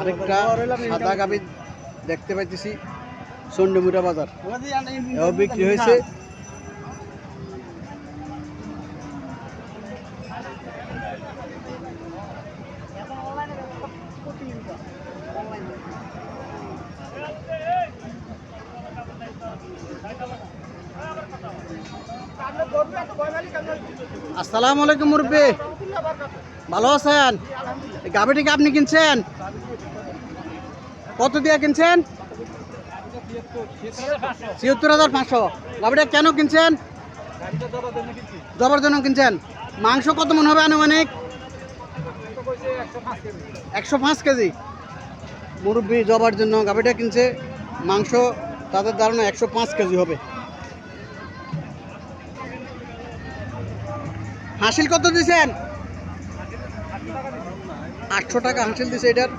আরেকটা সাদা গাবি দেখতে পাইতেছি চন্ডমুরা বাজার। এও বিক্রি হয়েছে। আসসালামু আলাইকুম মুরব্বী। ভালো আছেন? গাভিটিকে আপনি কিনছেন? কত দিয়ে কিনছেন? ছিয়াত্তর হাজার পাঁচশো। গাভিটা কেন কিনছেন? জবার জন্য কিনছেন। মাংস কত মনে হবে আনুমানিক? একশো পাঁচ কেজি। মুরব্বী জবার জন্য গাভিটা কিনছে। মাংস তাদের ধারণা একশো পাঁচ কেজি হবে। হাসিল কত দিছেন? আটশো টাকা হাসিল দিছে এটার।